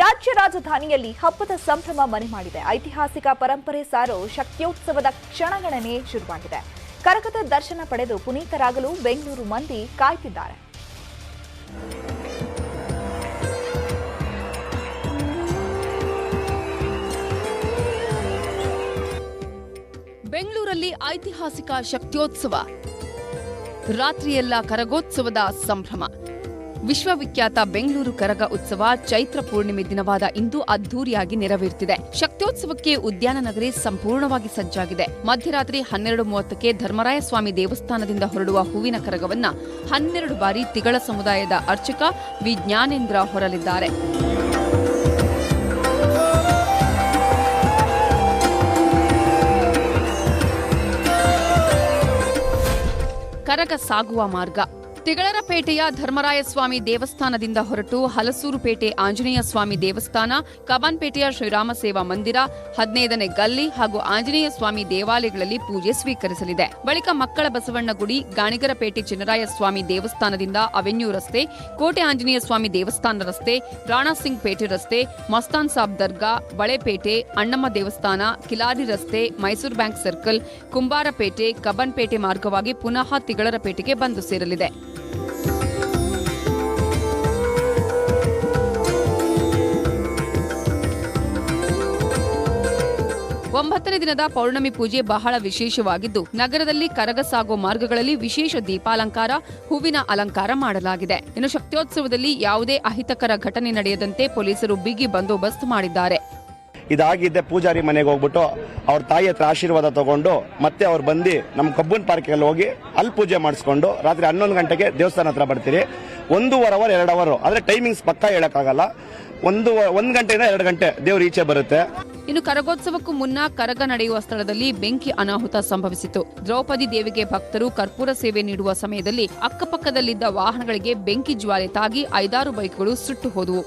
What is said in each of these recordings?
ರಾಜ್ಯ ರಾಜಧಾನಿಯಲ್ಲಿ ಹಬ್ಬದ ಸಂಭ್ರಮ ಮನೆ ಮಾಡಿದೆ. ಐತಿಹಾಸಿಕ ಪರಂಪರೆ ಸಾರೋ ಶಕ್ತಿಯೋತ್ಸವದ ಕ್ಷಣಗಣನೆ ಶುರುವಾಗಿದೆ. ಕರಕದ ದರ್ಶನ ಪಡೆದು ಪುನೀತರಾಗಲು ಬೆಂಗಳೂರು ಮಂದಿ ಕಾಯ್ತಿದ್ದಾರೆ. ಬೆಂಗಳೂರಲ್ಲಿ ಐತಿಹಾಸಿಕ ಶಕ್ತಿಯೋತ್ಸವ. ರಾತ್ರಿಯೆಲ್ಲ ಕರಗೋತ್ಸವದ ಸಂಭ್ರಮ. ವಿಶ್ವವಿಖ್ಯಾತ ಬೆಂಗಳೂರು ಕರಗ ಉತ್ಸವ ಚೈತ್ರ ಪೂರ್ಣಿಮೆ ದಿನವಾದ ಇಂದು ಅದ್ದೂರಿಯಾಗಿ ನೆರವೇರುತ್ತಿದೆ ಶಕ್ತ್ಯೋತ್ಸವಕ್ಕೆ ಉದ್ಯಾನ ನಗರಿ ಸಂಪೂರ್ಣವಾಗಿ ಸಜ್ಜಾಗಿದೆ. ಮಧ್ಯರಾತ್ರಿ ಹನ್ನೆರಡು ಮೂವತ್ತಕ್ಕೆ ಧರ್ಮರಾಯ ಸ್ವಾಮಿ ದೇವಸ್ಥಾನದಿಂದ ಹೊರಡುವ ಹೂವಿನ ಕರಗವನ್ನ ಹನ್ನೆರಡು ಬಾರಿ ತಿಗಳ ಸಮುದಾಯದ ಅರ್ಚಕ ವಿಜ್ಞಾನೇಂದ್ರ ಹೊರಲಿದ್ದಾರೆ. ಕರಗ ಸಾಗುವ ಮಾರ್ಗ. ತಿಗಳರಪೇಟೆಯ ಧರ್ಮರಾಯಸ್ವಾಮಿ ದೇವಸ್ಥಾನದಿಂದ ಹೊರಟು ಹಲಸೂರುಪೇಟೆ ಆಂಜನೇಯ ಸ್ವಾಮಿ ದೇವಸ್ಥಾನ ಕಬಾನ್ಪೇಟೆಯ ಶ್ರೀರಾಮ ಸೇವಾ ಮಂದಿರ, ಹದಿನೈದನೇ ಗಲ್ಲಿ ಹಾಗೂ ಆಂಜನೇಯ ಸ್ವಾಮಿ ದೇವಾಲಯಗಳಲ್ಲಿ ಪೂಜೆ ಸ್ವೀಕರಿಸಲಿದೆ. ಬಳಿಕ ಮಕ್ಕಳ ಬಸವಣ್ಣ ಗುಡಿ ಗಾಣಿಗರಪೇಟೆ ಚಿನ್ನರಾಯ ಸ್ವಾಮಿ ದೇವಸ್ಥಾನದಿಂದ ಅವೆನ್ಯೂ ರಸ್ತೆ, ಕೋಟೆ ಆಂಜನೇಯ ಸ್ವಾಮಿ ದೇವಸ್ಥಾನ ರಸ್ತೆ, ರಾಣಾ ಸಿಂಗ್ ಪೇಟೆ ರಸ್ತೆ, ಮಸ್ತಾನ್ ಸಾಬ್ ದರ್ಗಾ ಬಳೆಪೇಟೆ ಅಣ್ಣಮ್ಮ ದೇವಸ್ಥಾನ ಕಿಲಾರಿ ರಸ್ತೆ, ಮೈಸೂರು ಬ್ಯಾಂಕ್ ಸರ್ಕಲ್ ಕುಂಬಾರಪೇಟೆ ಕಬನ್ಪೇಟೆ ಮಾರ್ಗವಾಗಿ ಪುನಃ ತಿಗಳರಪೇಟೆಗೆ ಬಂದು ಸೇರಲಿದೆ. ಒಂಬತ್ತನೇ ದಿನದ ಪೌರ್ಣಮಿ ಪೂಜೆ ಬಹಳ ವಿಶೇಷವಾಗಿದ್ದು, ನಗರದಲ್ಲಿ ಕರಗ ಮಾರ್ಗಗಳಲ್ಲಿ ವಿಶೇಷ ದೀಪಾಲಂಕಾರ, ಹೂವಿನ ಅಲಂಕಾರ ಮಾಡಲಾಗಿದೆ. ಇನ್ನು ಶಕ್ತಿಯೋತ್ಸವದಲ್ಲಿ ಯಾವುದೇ ಅಹಿತಕರ ಘಟನೆ ನಡೆಯದಂತೆ ಪೊಲೀಸರು ಬಿಗಿ ಬಂದೋಬಸ್ತ್ ಮಾಡಿದ್ದಾರೆ. ಇದಾಗಿದ್ದೆ ಪೂಜಾರಿ ಮನೆಗೆ ಹೋಗ್ಬಿಟ್ಟು ಅವ್ರ ತಾಯಿ ಹತ್ರ ಆಶೀರ್ವಾದ ತಗೊಂಡು ಮತ್ತೆ ಅವ್ರು ಬಂದು ನಮ್ಮ ಕಬ್ಬನ್ ಪಾರ್ಕಲ್ಲಿ ಹೋಗಿ ಅಲ್ಲಿ ಪೂಜೆ ಮಾಡಿಸ್ಕೊಂಡು ರಾತ್ರಿ ಹನ್ನೊಂದು ಗಂಟೆಗೆ ದೇವಸ್ಥಾನ ಹತ್ರ ಬರ್ತೀರಿ. ಒಂದೂವರೆ ಅವರ್, ಎರಡು ಅವರು. ಆದ್ರೆ ಟೈಮಿಂಗ್ಸ್ ಪಕ್ಕ ಹೇಳಕ್ಕಾಗಲ್ಲ. ಒಂದು ಒಂದು ಗಂಟೆಯಿಂದ ಎರಡು ಗಂಟೆ ದೇವ್ರ ಈಚೆ ಬರುತ್ತೆ. ಇನ್ನು ಕರಗೋತ್ಸವಕ್ಕೂ ಮುನ್ನ ಕರಗ ನಡೆಯುವ ಸ್ಥಳದಲ್ಲಿ ಬೆಂಕಿ ಅನಾಹುತ ಸಂಭವಿಸಿತು ದ್ರೌಪದಿ ದೇವಿಗೆ ಭಕ್ತರು ಕರ್ಪೂರ ಸೇವೆ ನೀಡುವ ಸಮಯದಲ್ಲಿ ಅಕ್ಕಪಕ್ಕದಲ್ಲಿದ್ದ ವಾಹನಗಳಿಗೆ ಬೆಂಕಿ ಜ್ವಾಲೆ ತಾಗಿ ಐದಾರು ಬೈಕ್ಗಳು ಸುಟ್ಟು ಹೋದವು.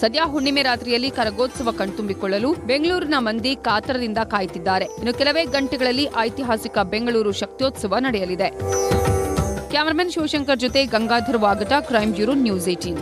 ಸದ್ಯ ಹುಣ್ಣಿಮೆ ರಾತ್ರಿಯಲ್ಲಿ ಕರಗೋತ್ಸವ ಕಣ್ತುಂಬಿಕೊಳ್ಳಲು ಬೆಂಗಳೂರಿನ ಮಂದಿ ಕಾತರದಿಂದ ಕಾಯುತ್ತಿದ್ದಾರೆ ಇನ್ನು ಕೆಲವೇ ಗಂಟೆಗಳಲ್ಲಿ ಐತಿಹಾಸಿಕ ಬೆಂಗಳೂರು ಶಕ್ತಿಯೋತ್ಸವ ನಡೆಯಲಿದೆ. ಕ್ಯಾಮರಾಮನ್ ಶಿವಶಂಕರ್ ಜೊತೆ Gangadhar Vagata, crime bureau, news eighteen